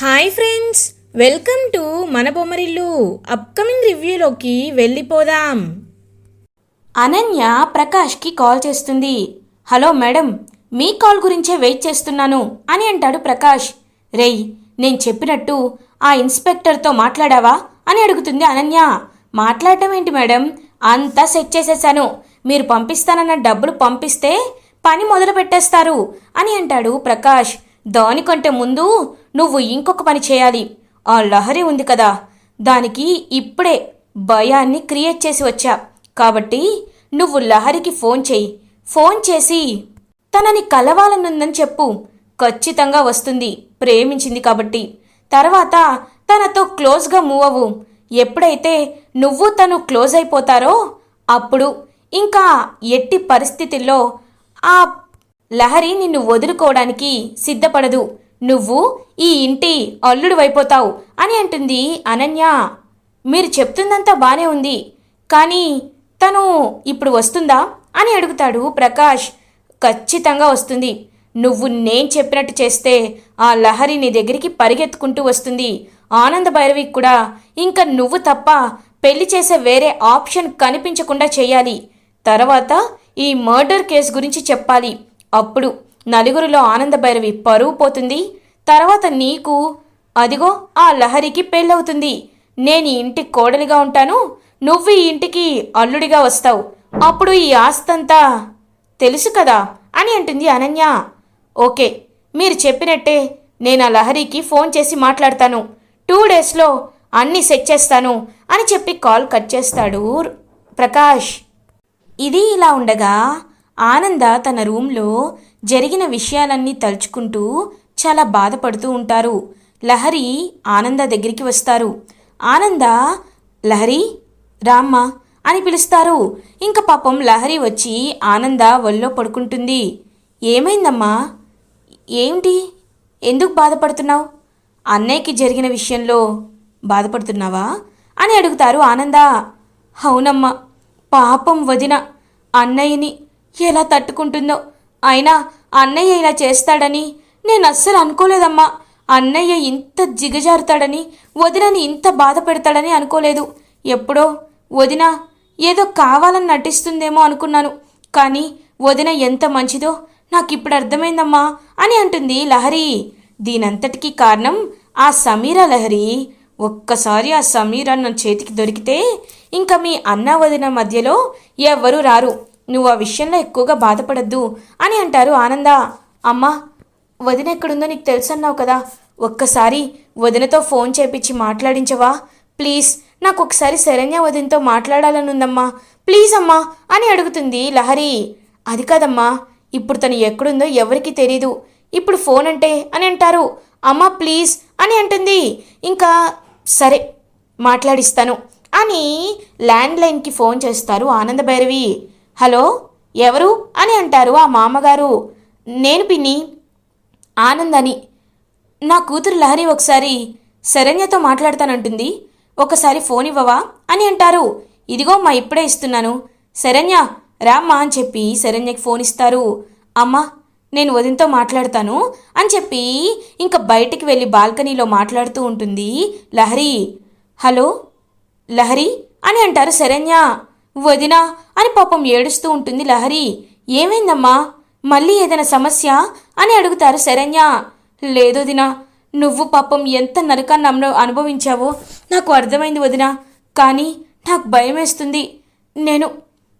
Hi friends welcome to మన Bommarillu upcoming రివ్యూలోకి వెళ్ళిపోదాం. అనన్య ప్రకాష్కి కాల్ చేస్తుంది. హలో మేడం మీ కాల్ గురించే వెయిట్ చేస్తున్నాను అని అంటాడు ప్రకాష్. రేయ్ నేను చెప్పినట్టు ఆ ఇన్స్పెక్టర్తో మాట్లాడావా అని అడుగుతుంది అనన్య. మాట్లాడటం ఏంటి మేడం? అంతా సెట్ చేసేసాను. మీరు పంపిస్తానన్న డబ్బులు పంపిస్తే పని మొదలు పెట్టేస్తారు అని అంటాడు ప్రకాష్. దానికంటే ముందు నువ్వు ఇంకొక పని చేయాలి. ఆ లహరి ఉంది కదా. దానికి ఇప్పుడే భయాన్ని క్రియేట్ చేసి వచ్చా. కాబట్టి నువ్వు లహరికి ఫోన్ చేయి. ఫోన్ చేసి తనని కలవాలనుందని చెప్పు. ఖచ్చితంగా వస్తుంది. ప్రేమించింది కాబట్టి. తర్వాత తనతో క్లోజ్గా మూవ్ అవ్వు. ఎప్పుడైతే నువ్వు తను క్లోజ్ అయిపోతారో అప్పుడు ఇంకా ఎట్టి పరిస్థితుల్లో ఆ లహరి నిన్ను వదులుకోవడానికి సిద్ధపడదు. నువ్వు ఈ ఇంటి అల్లుడు అయిపోతావు అని అంటుంది అనన్య. మీరు చెప్తుందంతా బానే ఉంది కానీ తను ఇప్పుడు వస్తుందా అని అడుగుతాడు ప్రకాష్. ఖచ్చితంగా వస్తుంది. నువ్వు నేను చెప్పినట్టు చేస్తే ఆ లహరి నీ దగ్గరికి పరిగెత్తుకుంటూ వస్తుంది. ఆనంద భైరవి కూడా ఇంకా నువ్వు తప్ప పెళ్ళి చేసే వేరే ఆప్షన్ కనిపించకుండా చేయాలి. తర్వాత ఈ మర్డర్ కేసు గురించి చెప్పాలి. అప్పుడు నలుగురిలో ఆనంద భైరవి పరువు పోతుంది. తర్వాత నీకు అదిగో ఆ లహరికి పెళ్ళవుతుంది. నేను ఈ ఇంటికి కోడలిగా ఉంటాను. నువ్వు ఈ ఇంటికి అల్లుడిగా వస్తావు. అప్పుడు ఈ ఆస్తంతా తెలుసు కదా అని అంటుంది అనన్య. ఓకే మీరు చెప్పినట్టే నేను ఆ లహరికి ఫోన్ చేసి మాట్లాడతాను. టూ డేస్లో అన్నీ సెట్ చేస్తాను అని చెప్పి కాల్ కట్ చేస్తాడు ప్రకాష్. ఇది ఇలా ఉండగా ఆనంద తన రూమ్లో జరిగిన విషయాలన్నీ తలుచుకుంటూ చాలా బాధపడుతూ ఉంటారు. లహరి ఆనంద దగ్గరికి వస్తారు. ఆనంద లహరి రామ్మ అని పిలుస్తారు. ఇంక పాపం లహరి వచ్చి ఆనంద ఒళ్ళో పడుకుంటుంది. ఏమైందమ్మా? ఏమిటి? ఎందుకు బాధపడుతున్నావు? అన్నయ్యకి జరిగిన విషయంలో బాధపడుతున్నావా? అని అడుగుతారు ఆనంద. అవునమ్మా పాపం వదిన అన్నయ్యని ఎలా తట్టుకుంటుందో అయినా అన్నయ్య ఇలా చేస్తాడని నేను అస్సలు అనుకోలేదమ్మా. అన్నయ్య ఇంత జిగజారుతాడని వదినని ఇంత బాధ పెడతాడని అనుకోలేదు. ఎప్పుడో వదిన ఏదో కావాలని నటిస్తుందేమో అనుకున్నాను. కానీ వదిన ఎంత మంచిదో నాకు ఇప్పుడు అర్థమైందమ్మా అని అంటుంది లహరి. దీనంతటికీ కారణం ఆ సమీర లహరి. ఒక్కసారి ఆ సమీర నా చేతికి దొరికితే ఇంకా మీ అన్న వదిన మధ్యలో ఎవ్వరూ రారు. నువ్వు ఆ విషయంలో ఎక్కువగా బాధపడద్దు అని అంటారు ఆనంద. అమ్మా వదిన ఎక్కడుందో నీకు తెలుసన్నావు కదా. ఒక్కసారి వదినతో ఫోన్ చేపించి మాట్లాడించవా? ప్లీజ్ నాకు ఒకసారి శరణ్య వదినతో మాట్లాడాలనుందమ్మా. ప్లీజ్ అమ్మా అని అడుగుతుంది లహరి. అది కాదమ్మా ఇప్పుడు తను ఎక్కడుందో ఎవరికి తెలీదు. ఇప్పుడు ఫోన్ అంటే అని అంటారు. అమ్మా ప్లీజ్ అని అంటుంది. ఇంకా సరే మాట్లాడిస్తాను అని ల్యాండ్లైన్కి ఫోన్ చేస్తారు ఆనంద భైరవి. హలో ఎవరు అని అంటారు ఆ మామగారు. నేను పిన్ని ఆనందని. నా కూతురు లహరి ఒకసారి శరణ్యతో మాట్లాడతానంటుంది. ఒకసారి ఫోన్ ఇవ్వవా అని అంటారు. ఇదిగో మా ఇప్పుడే ఇస్తున్నాను. శరణ్య రామ్మా అని చెప్పి శరణ్యకి ఫోన్ ఇస్తారు. అమ్మా నేను వదినతో మాట్లాడతాను అని చెప్పి ఇంకా బయటికి వెళ్ళి బాల్కనీలో మాట్లాడుతూ ఉంటుంది లహరి. హలో లహరి అని అంటారు శరణ్య. వదినా అని పాపం ఏడుస్తూ ఉంటుంది లహరి. ఏమైందమ్మా? మళ్ళీ ఏదైనా సమస్య? అని అడుగుతారు శరణ్య. లేదు వదినా నువ్వు పాపం ఎంత నరకాన్ని అను అనుభవించావో నాకు అర్థమైంది వదినా. కానీ నాకు భయం వేస్తుంది. నేను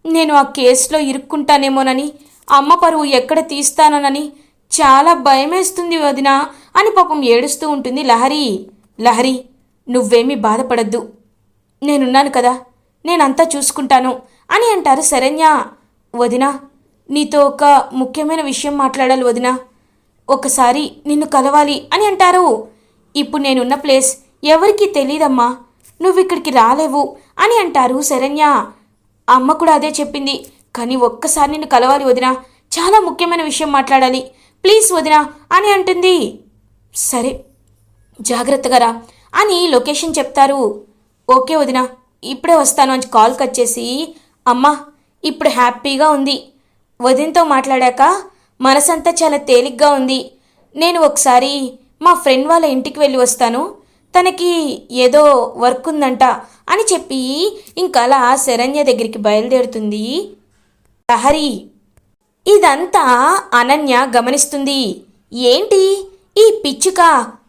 నేను ఆ కేసులో ఇరుక్కుంటానేమోనని అమ్మ పరువు ఎక్కడ తీస్తానని చాలా భయమేస్తుంది వదినా అని పాపం ఏడుస్తూ ఉంటుంది లహరి. లహరి నువ్వేమీ బాధపడద్దు. నేనున్నాను కదా. నేనంతా చూసుకుంటాను అని అంటారు శరణ్య. వదినా నీతో ఒక ముఖ్యమైన విషయం మాట్లాడాలి వదినా. ఒకసారి నిన్ను కలవాలి అని అంటారు. ఇప్పుడు నేనున్న ప్లేస్ ఎవరికీ తెలీదమ్మా. నువ్వు ఇక్కడికి రాలేవు అని అంటారు శరణ్య. అమ్మ కూడా అదే చెప్పింది. కానీ ఒక్కసారి నిన్ను కలవాలి వదినా. చాలా ముఖ్యమైన విషయం మాట్లాడాలి. ప్లీజ్ వదినా అని అంటుంది. సరే జాగ్రత్తగా రా అని లొకేషన్ చెప్తారు. ఓకే వదినా. ఇప్పుడే వస్తాను అని కాల్ కట్ చేసి అమ్మా ఇప్పుడు హ్యాపీగా ఉంది. వదినతో మాట్లాడాక మనసంతా చాలా తేలిగ్గా ఉంది. నేను ఒకసారి మా ఫ్రెండ్ వాళ్ళ ఇంటికి వెళ్ళి వస్తాను. తనకి ఏదో వర్క్ ఉందంట అని చెప్పి ఇంకలా శరణ్య దగ్గరికి బయలుదేరుతుంది. లహరి ఇదంతా అనన్య గమనిస్తుంది. ఏంటి? ఈ పిచ్చుక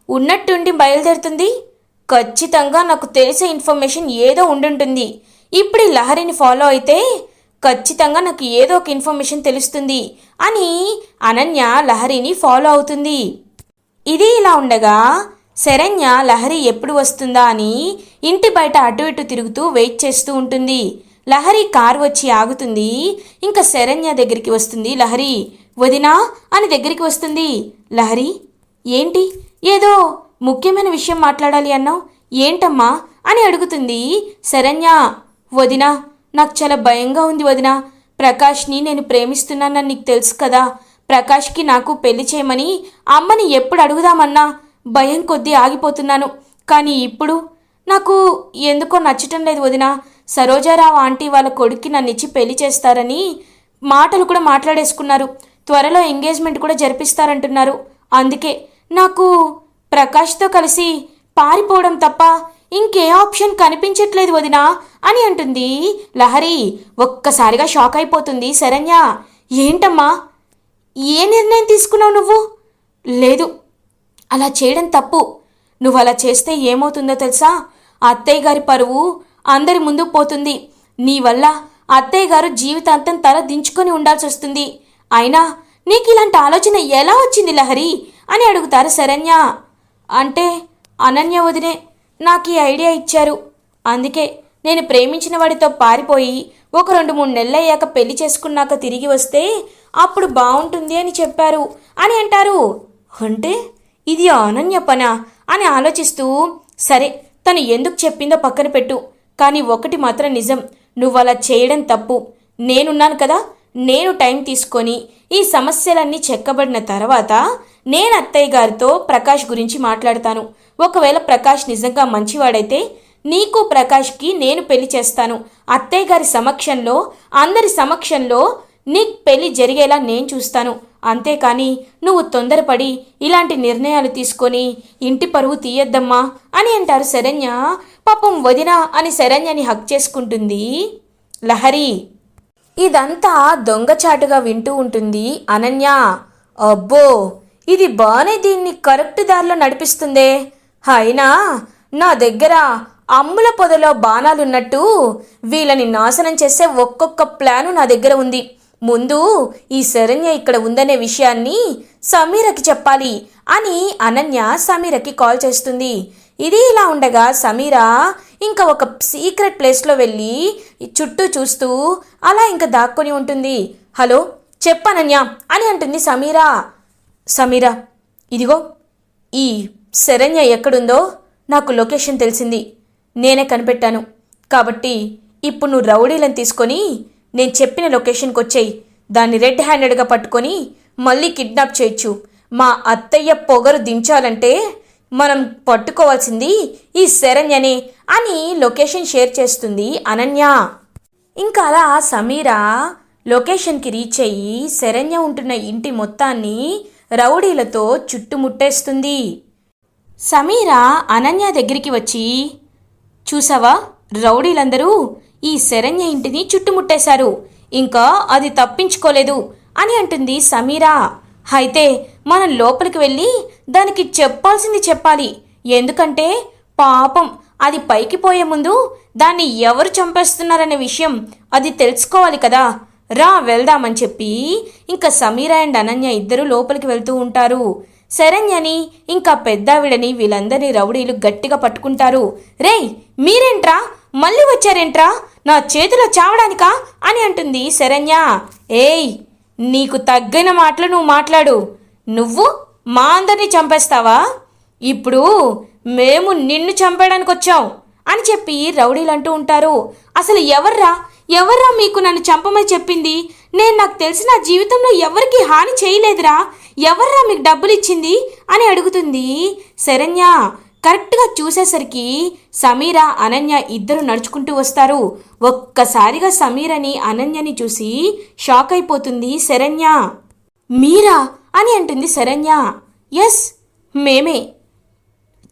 ఉన్నట్టుండి బయలుదేరుతుంది? ఖచ్చితంగా నాకు తెలిసే ఇన్ఫర్మేషన్ ఏదో ఉండుంటుంది. ఇప్పుడు ఈ లహరిని ఫాలో అయితే ఖచ్చితంగా నాకు ఏదో ఒక ఇన్ఫర్మేషన్ తెలుస్తుంది అని అనన్య లహరిని ఫాలో అవుతుంది. ఇది ఇలా ఉండగా శరణ్య లహరి ఎప్పుడు వస్తుందా అని ఇంటి బయట అటు ఇటు తిరుగుతూ వెయిట్ చేస్తూ ఉంటుంది. లహరి కారు వచ్చి ఆగుతుంది. ఇంకా శరణ్య దగ్గరికి వస్తుంది. లహరి వదినా అని దగ్గరికి వస్తుంది. లహరి ఏంటి? ఏదో ముఖ్యమైన విషయం మాట్లాడాలి అన్నావు? ఏంటమ్మా? అని అడుగుతుంది శరణ్య. వదినా నాకు చాలా భయంగా ఉంది వదినా. ప్రకాష్ని నేను ప్రేమిస్తున్నానని నీకు తెలుసు కదా. ప్రకాష్కి నాకు పెళ్ళి చేయమని అమ్మని ఎప్పుడు అడుగుదామన్నా? భయం కొద్దీ ఆగిపోతున్నాను. కానీ ఇప్పుడు నాకు ఎందుకో నచ్చటం లేదు వదిన. సరోజారావు ఆంటీ వాళ్ళ కొడుక్కి నన్ను ఇచ్చి పెళ్ళి చేస్తారని మాటలు కూడా మాట్లాడేసుకున్నారు. త్వరలో ఎంగేజ్మెంట్ కూడా జరిపిస్తారంటున్నారు. అందుకే నాకు ప్రకాష్తో కలిసి పారిపోవడం తప్ప ఇంకే ఆప్షన్ కనిపించట్లేదు వదినా అని అంటుంది లహరి. ఒక్కసారిగా షాక్ అయిపోతుంది శరణ్య. ఏంటమ్మా? ఏ నిర్ణయం తీసుకున్నావు నువ్వు? లేదు అలా చేయడం తప్పు. నువ్వు అలా చేస్తే ఏమవుతుందో తెలుసా? అత్తయ్య గారి పరువు అందరి ముందు పోతుంది. నీ వల్ల అత్తయ్య గారు జీవితాంతం తల దించుకొని ఉండాల్సి వస్తుంది. అయినా నీకు ఇలాంటి ఆలోచన ఎలా వచ్చింది లహరి? అని అడుగుతారు శరణ్య. అంటే అనన్య వదినే నాకు ఈ ఐడియా ఇచ్చారు. అందుకే నేను ప్రేమించిన వాడితో పారిపోయి ఒక రెండు మూడు నెలలయ్యాక పెళ్ళి చేసుకున్నాక తిరిగి వస్తే అప్పుడు బాగుంటుంది అని చెప్పారు. అని అంటారు. అంటే ఇది అనన్య పన అని ఆలోచిస్తూ సరే తను ఎందుకు చెప్పిందో పక్కన పెట్టు. కానీ ఒకటి మాత్రం నిజం నువ్వు అలా చేయడం తప్పు. నేనున్నాను కదా నేను టైం తీసుకొని ఈ సమస్యలన్నీ చెక్కబడిన తర్వాత నేను అత్తయ్య గారితో ప్రకాష్ గురించి మాట్లాడతాను. ఒకవేళ ప్రకాష్ నిజంగా మంచివాడైతే నీకు ప్రకాష్కి నేను పెళ్ళి చేస్తాను. అత్తయ్య గారి సమక్షంలో అందరి సమక్షంలో నీకు పెళ్ళి జరిగేలా నేను చూస్తాను. అంతేకాని నువ్వు తొందరపడి ఇలాంటి నిర్ణయాలు తీసుకొని ఇంటి పరువు తీయద్దమ్మా అని అంటారు శరణ్య. పాపం వదిన అని శరణ్యని హక్ చేసుకుంటుంది లహరి. ఇదంతా దొంగచాటుగా వింటూ ఉంటుంది అనన్య. అబ్బో! ఇది బాగానే దీన్ని కరెక్ట్ దారిలో నడిపిస్తుందే. అయినా నా దగ్గర అమ్ముల పొదలో బాణాలున్నట్టు వీళ్ళని నాశనం చేసే ఒక్కొక్క ప్లాను నా దగ్గర ఉంది. ముందు ఈ శరణ్య ఇక్కడ ఉందనే విషయాన్ని సమీరకి చెప్పాలి అని అనన్య సమీరకి కాల్ చేస్తుంది. ఇది ఇలా ఉండగా సమీర ఇంకా ఒక సీక్రెట్ ప్లేస్లో వెళ్ళి చుట్టూ చూస్తూ అలా ఇంకా దాక్కొని ఉంటుంది. హలో చెప్పనన్య అని అంటుంది సమీరా. సమీరా ఇదిగో ఈ శరణ్య ఎక్కడుందో నాకు లొకేషన్ తెలిసింది. నేనే కనిపెట్టాను. కాబట్టి ఇప్పుడు నువ్వు రౌడీలను తీసుకొని నేను చెప్పిన లొకేషన్కి వచ్చేయి. దాన్ని రెడ్ హ్యాండెడ్గా పట్టుకొని మళ్ళీ కిడ్నాప్ చేయొచ్చు. మా అత్తయ్య పొగరు దించాలంటే మనం పట్టుకోవాల్సింది ఈ శరణ్యనే అని లొకేషన్ షేర్ చేస్తుంది అనన్య. ఇంకా అలా సమీరా లొకేషన్కి రీచ్ అయ్యి శరణ్య ఉంటున్న ఇంటి మొత్తాన్ని రౌడీలతో చుట్టుముట్టేస్తుంది. సమీర అనన్య దగ్గరికి వచ్చి చూసావా? రౌడీలందరూ ఈ శరణ్య ఇంటిని చుట్టుముట్టేశారు. ఇంకా అది తప్పించుకోలేదు అని అంటుంది సమీరా. అయితే మనం లోపలికి వెళ్ళి దానికి చెప్పాల్సింది చెప్పాలి. ఎందుకంటే పాపం అది పైకి పోయే ముందు దాన్ని ఎవరు చంపేస్తున్నారనే విషయం అది తెలుసుకోవాలి కదా. రా వెళ్దామని చెప్పి ఇంకా సమీర అండ్ అనన్య ఇద్దరు లోపలికి వెళ్తూ ఉంటారు. శరణ్యని ఇంకా పెద్దావిడని వీళ్ళందరినీ రౌడీలు గట్టిగా పట్టుకుంటారు. రేయ్ మీరేంట్రా? మళ్ళీ వచ్చారేంట్రా? నా చేతిలో చావడానికా? అని అంటుంది శరణ్య. ఏయ్ నీకు తగ్గిన మాటలు నువ్వు మాట్లాడు. నువ్వు మా అందరినీ చంపేస్తావా? ఇప్పుడు మేము నిన్ను చంపడానికి వచ్చాం అని చెప్పి రౌడీలు అంటూ ఉంటారు. అసలు ఎవర్రా? ఎవర్రా మీకు నన్ను చంపమని చెప్పింది? నేను నాకు తెలిసి నా జీవితంలో ఎవరికి హాని చేయలేదురా. ఎవర్రా మీకు డబ్బులు ఇచ్చింది అని అడుగుతుంది శరణ్య. కరెక్ట్గా చూసేసరికి సమీర అనన్య ఇద్దరు నడుచుకుంటూ వస్తారు. ఒక్కసారిగా సమీరని అనన్యని చూసి షాక్ అయిపోతుంది శరణ్య. మీరా? అని అంటుంది శరణ్య. ఎస్ మేమే.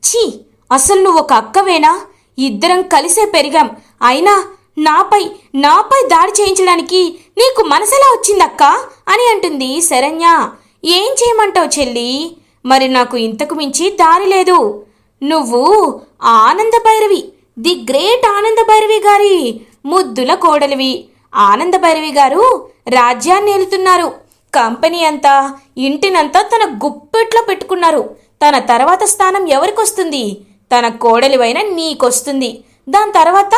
ఛీ అసలు నువ్వు ఒక అక్కవేనా? ఇద్దరం కలిసే పెరిగాం. అయినా నాపై నాపై దాడి చేయించడానికి నీకు మనసెలా వచ్చిందక్క? అని అంటుంది శరణ్య. ఏం చేయమంటావు చెల్లి? మరి నాకు ఇంతకు మించి దారి లేదు. నువ్వు ఆనంద భైరవి ది గ్రేట్ ఆనంద భైరవి గారి ముద్దుల కోడలివి. ఆనంద భైరవి గారు రాజ్యాన్ని ఏలుతున్నారు. కంపెనీ అంతా ఇంటినంతా తన గుప్పెట్లో పెట్టుకున్నారు. తన తర్వాత స్థానం ఎవరికొస్తుంది తన కోడలివైన నీకొస్తుంది. దాని తర్వాత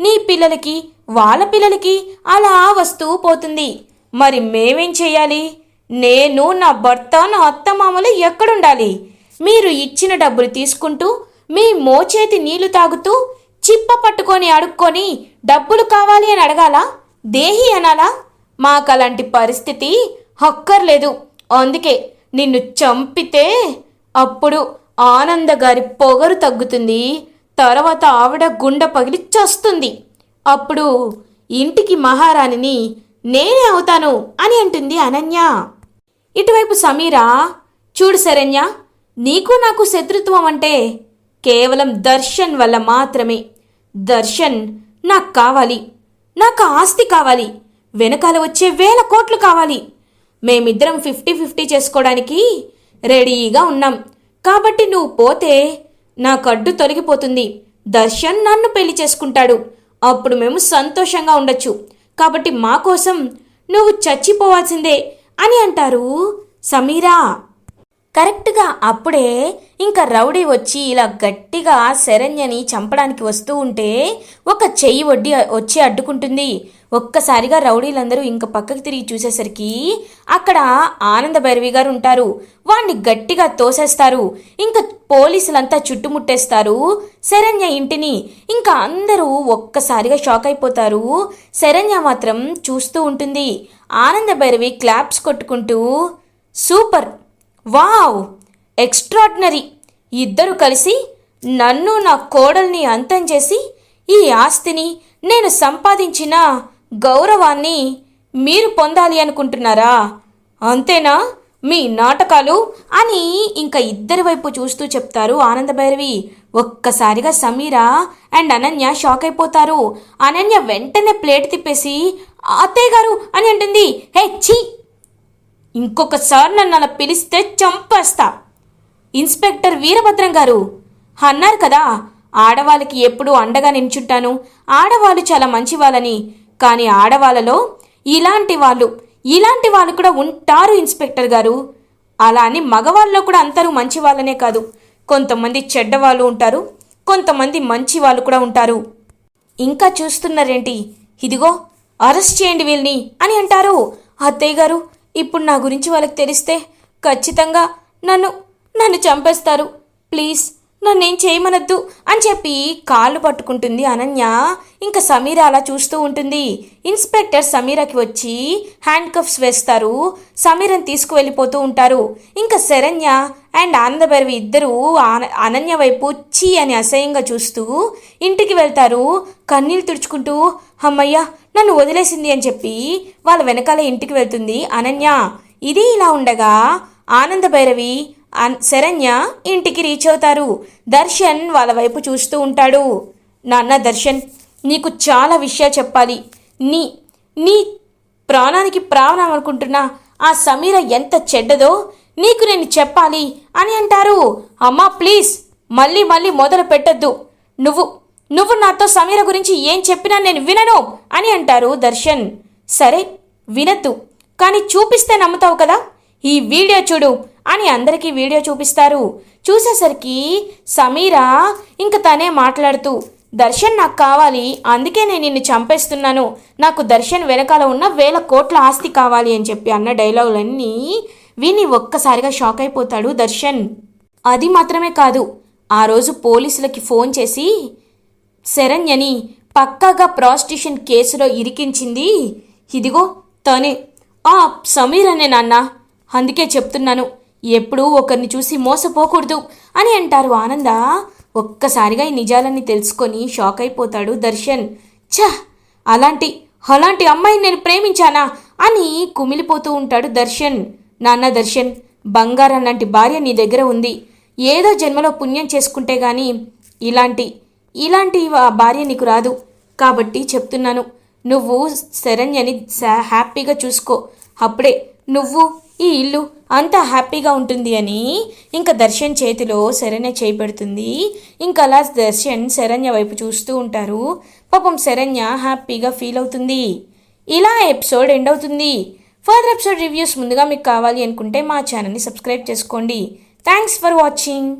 నీ పిల్లలకి వాళ్ళ పిల్లలకి అలా వస్తూ పోతుంది. మరి మేమేం చేయాలి? నేను నా భర్త నా అత్తమామలు ఎక్కడుండాలి? మీరు ఇచ్చిన డబ్బులు తీసుకుంటూ మీ మోచేతి నీళ్ళు తాగుతూ చిప్ప పట్టుకొని అడుక్కొని డబ్బులు కావాలి అని అడగాలా? దేహి అనాలా? మాకు అలాంటి పరిస్థితి హక్కర్లేదు అందుకే నిన్ను చంపితే అప్పుడు ఆనంద గారి పొగరు తగ్గుతుంది. తర్వాత ఆవిడ గుండె పగిలి చస్తుంది. అప్పుడు ఇంటికి మహారాణిని నేనే అవుతాను అని అంటుంది అనన్య. ఇటువైపు సమీరా చూడు శరణ్య నీకు నాకు శత్రుత్వం అంటే కేవలం దర్శన్ వల్ల మాత్రమే. దర్శన్ నాకు కావాలి. నాకు ఆస్తి కావాలి. వెనకాల వచ్చే వేల కోట్లు కావాలి. మేమిద్దరం ఫిఫ్టీ ఫిఫ్టీ చేసుకోవడానికి రెడీగా ఉన్నాం. కాబట్టి నువ్వు పోతే నా కడ్డు తొలగిపోతుంది. దర్శన్ నన్ను పెళ్ళి చేసుకుంటాడు. అప్పుడు మేము సంతోషంగా ఉండొచ్చు. కాబట్టి మా కోసం నువ్వు చచ్చిపోవాల్సిందే అని అంటారు సమీరా. కరెక్ట్గా అప్పుడే ఇంకా రౌడీ వచ్చి ఇలా గట్టిగా శరణ్యని చంపడానికి వస్తూ ఉంటే ఒక చెయ్యి వడ్డీ వచ్చి అడ్డుకుంటుంది. ఒక్కసారిగా రౌడీలందరూ ఇంకా పక్కకి తిరిగి చూసేసరికి అక్కడ ఆనంద భైరవి గారు ఉంటారు. వాణ్ణి గట్టిగా తోసేస్తారు. ఇంకా పోలీసులంతా చుట్టుముట్టేస్తారు శరణ్య ఇంటిని. ఇంకా అందరూ ఒక్కసారిగా షాక్ అయిపోతారు. శరణ్య మాత్రం చూస్తూ ఉంటుంది. ఆనంద భైరవి క్లాప్స్ కొట్టుకుంటూ సూపర్! వావ్! ఎక్స్ట్రాడినరీ ఇద్దరు కలిసి నన్ను నా కోడల్ని అంతం చేసి ఈ ఆస్తిని నేను సంపాదించిన గౌరవాన్ని మీరు పొందాలి అనుకుంటున్నారా? అంతేనా? మీ నాటకాలు అని ఇంకా ఇద్దరి వైపు చూస్తూ చెప్తారు ఆనందభైరవి ఒక్కసారిగా సమీర అండ్ అనన్య షాక్ అయిపోతారు. అనన్య వెంటనే ప్లేట్ తిప్పేసి అత్తయ్య గారు అని అంటుంది. హే చీ ఇంకొకసారి నన్ను అలా పిలిస్తే చంపేస్తా. ఇన్స్పెక్టర్ వీరభద్రం గారు అన్నారు కదా ఆడవాళ్ళకి ఎప్పుడూ అండగా నించుంటాను. ఆడవాళ్ళు చాలా మంచివాళ్ళని కానీ ఆడవాళ్ళలో ఇలాంటి వాళ్ళు ఇలాంటి వాళ్ళు కూడా ఉంటారు ఇన్స్పెక్టర్ గారు. అలా అని మగవాళ్ళలో కూడా అందరూ మంచి వాళ్ళనే కాదు. కొంతమంది చెడ్డవాళ్ళు ఉంటారు కొంతమంది మంచి వాళ్ళు కూడా ఉంటారు. ఇంకా చూస్తున్నారేంటి? ఇదిగో అరెస్ట్ చేయండి వీళ్ళని అని అంటారు. అత్తయ్య గారు ఇప్పుడు నా గురించి వాళ్ళకి తెలిస్తే ఖచ్చితంగా నన్ను నన్ను చంపేస్తారు. ప్లీజ్. నన్నేం చేయమనద్దు అని చెప్పి కాళ్ళు పట్టుకుంటుంది అనన్య. ఇంకా సమీర అలా చూస్తూ ఉంటుంది. ఇన్స్పెక్టర్ సమీరకి వచ్చి హ్యాండ్ కఫ్స్ వేస్తారు. సమీరని తీసుకువెళ్ళిపోతూ ఉంటారు. ఇంకా శరణ్య అండ్ ఆనందభైరవి ఇద్దరూ ఆన- అనన్య వైపు చీ అని అసహ్యంగా చూస్తూ ఇంటికి వెళ్తారు. కన్నీళ్ళు తుడుచుకుంటూ అమ్మయ్య నన్ను వదిలేసింది అని చెప్పి వాళ్ళ వెనకాల ఇంటికి వెళ్తుంది అనన్య. ఇది ఇలా ఉండగా ఆనందభైరవి శరణ్య ఇంటికి రీచ్ అవుతారు. దర్శన్ వాళ్ళ వైపు చూస్తూ ఉంటాడు. నాన్న దర్శన్ నీకు చాలా విషయాలు చెప్పాలి. నీ నీ ప్రాణానికి ప్రాణం అనుకుంటున్నా. ఆ సమీర ఎంత చెడ్డదో నీకు నేను చెప్పాలి అని అంటారు. అమ్మా ప్లీజ్ మళ్ళీ మళ్ళీ మొదలు పెట్టద్దు. నువ్వు నువ్వు నాతో సమీర గురించి ఏం చెప్పినా నేను వినను అని అంటారు దర్శన్. సరే వినద్దు. కానీ చూపిస్తే నమ్ముతావు కదా? ఈ వీడియో చూడు. అని అందరికీ వీడియో చూపిస్తారు. చూసేసరికి సమీరా ఇంక తనే మాట్లాడుతూ దర్శన్ నాకు కావాలి అందుకే నేను నిన్ను చంపేస్తున్నాను. నాకు దర్శన్ వెనకాల ఉన్న వేల కోట్ల ఆస్తి కావాలి అని చెప్పి అన్న డైలాగులన్నీ విని ఒక్కసారిగా షాక్ అయిపోతాడు దర్శన్. అది మాత్రమే కాదు ఆ రోజు పోలీసులకి ఫోన్ చేసి శరణ్యని పక్కాగా ప్రాస్టిట్యూషన్ కేసులో ఇరికించింది. ఇదిగో తనే. ఆ సమీర్ అనే నాన్న అందుకే చెప్తున్నాను. ఎప్పుడూ ఒకరిని చూసి మోసపోకూడదు అని అంటారు ఆనంద. ఒక్కసారిగా ఈ నిజాలన్నీ తెలుసుకొని షాక్ అయిపోతాడు దర్శన్. ఛ! అలాంటి అలాంటి అమ్మాయిని నేను ప్రేమించానా? అని కుమిలిపోతూ ఉంటాడు దర్శన్. నాన్న దర్శన్ బంగారం లాంటి భార్య నీ దగ్గర ఉంది. ఏదో జన్మలో పుణ్యం చేసుకుంటే గాని ఇలాంటి ఇలాంటి భార్య నీకు రాదు. కాబట్టి చెప్తున్నాను నువ్వు శరణ్యని హ్యాపీగా చూసుకో. అప్పుడే నువ్వు ఈ ఇల్లు అంతా హ్యాపీగా ఉంటుంది అని ఇంకా దర్శన్ చేతిలో శరణ్య చేయి పెడుతుంది ఇంకా అలా దర్శన్ శరణ్య వైపు చూస్తూ ఉంటారు. పాపం శరణ్య హ్యాపీగా ఫీల్ అవుతుంది. ఇలా ఎపిసోడ్ ఎండ్ అవుతుంది. ఫర్దర్ ఎపిసోడ్ రివ్యూస్ ముందుగా మీకు కావాలి అనుకుంటే మా ఛానల్ని సబ్స్క్రైబ్ చేసుకోండి. Thanks for watching.